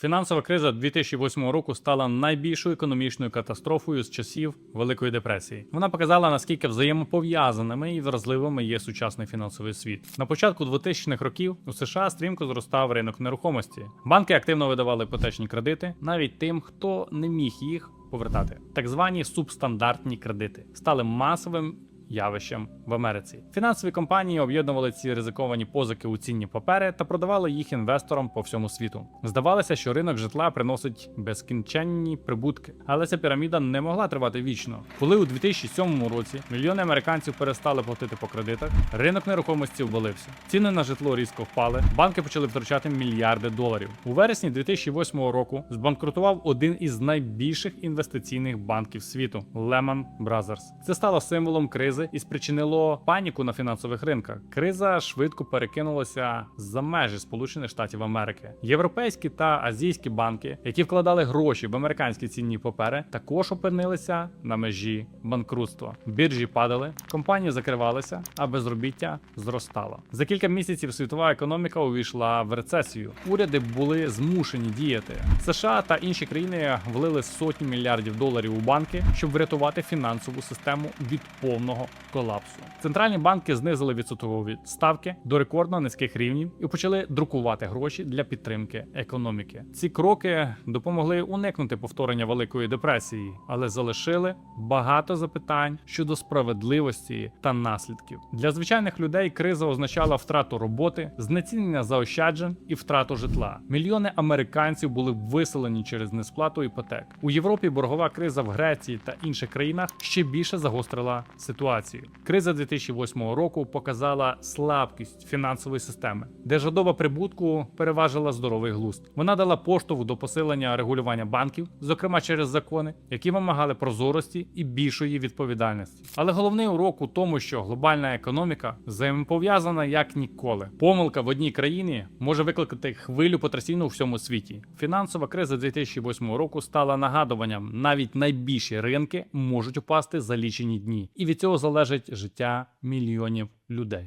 Фінансова криза 2008 року стала найбільшою економічною катастрофою з часів Великої депресії. Вона показала наскільки взаємопов'язаними і вразливими є сучасний фінансовий світ. На початку 2000-х років у США стрімко зростав ринок нерухомості. Банки активно видавали іпотечні кредити навіть тим, хто не міг їх повертати. Так звані субстандартні кредити стали масовим явищем в Америці. Фінансові компанії об'єднували ці ризиковані позики у цінні папери та продавали їх інвесторам по всьому світу. Здавалося, що ринок житла приносить безкінченні прибутки, але ця піраміда не могла тривати вічно. Коли у 2007 році мільйони американців перестали платити по кредитах, ринок нерухомості обвалився. Ціни на житло різко впали. Банки почали втрачати мільярди доларів. У вересні 2008 року збанкрутував один із найбільших інвестиційних банків світу Lehman Brothers. Це стало символом кризи і спричинило паніку на фінансових ринках. Криза швидко перекинулася за межі Сполучених Штатів Америки. Європейські та азійські банки, які вкладали гроші в американські цінні папери, також опинилися на межі банкрутства. Біржі падали, компанії закривалися, а безробіття зростало. За кілька місяців світова економіка увійшла в рецесію. Уряди були змушені діяти. США та інші країни влили сотні мільярдів доларів у банки, щоб врятувати фінансову систему від повного колапсу. Центральні банки знизили відсоткові ставки до рекордно низьких рівнів і почали друкувати гроші для підтримки економіки. Ці кроки допомогли уникнути повторення великої депресії, але залишили багато запитань щодо справедливості та наслідків. Для звичайних людей криза означала втрату роботи, знецінення заощаджень і втрату житла. Мільйони американців були виселені через несплату іпотек. У Європі боргова криза в Греції та інших країнах ще більше загострила ситуацію. Криза 2008 року показала слабкість фінансової системи, де жадоба прибутку переважила здоровий глузд. Вона дала поштовх до посилення регулювання банків, зокрема через закони, які вимагали прозорості і більшої відповідальності. Але головний урок у тому, що глобальна економіка взаємопов'язана як ніколи. Помилка в одній країні може викликати хвилю потрясіння у всьому світі. Фінансова криза 2008 року стала нагадуванням: навіть найбільші ринки можуть упасти за лічені дні, і від цього залежить життя мільйонів людей.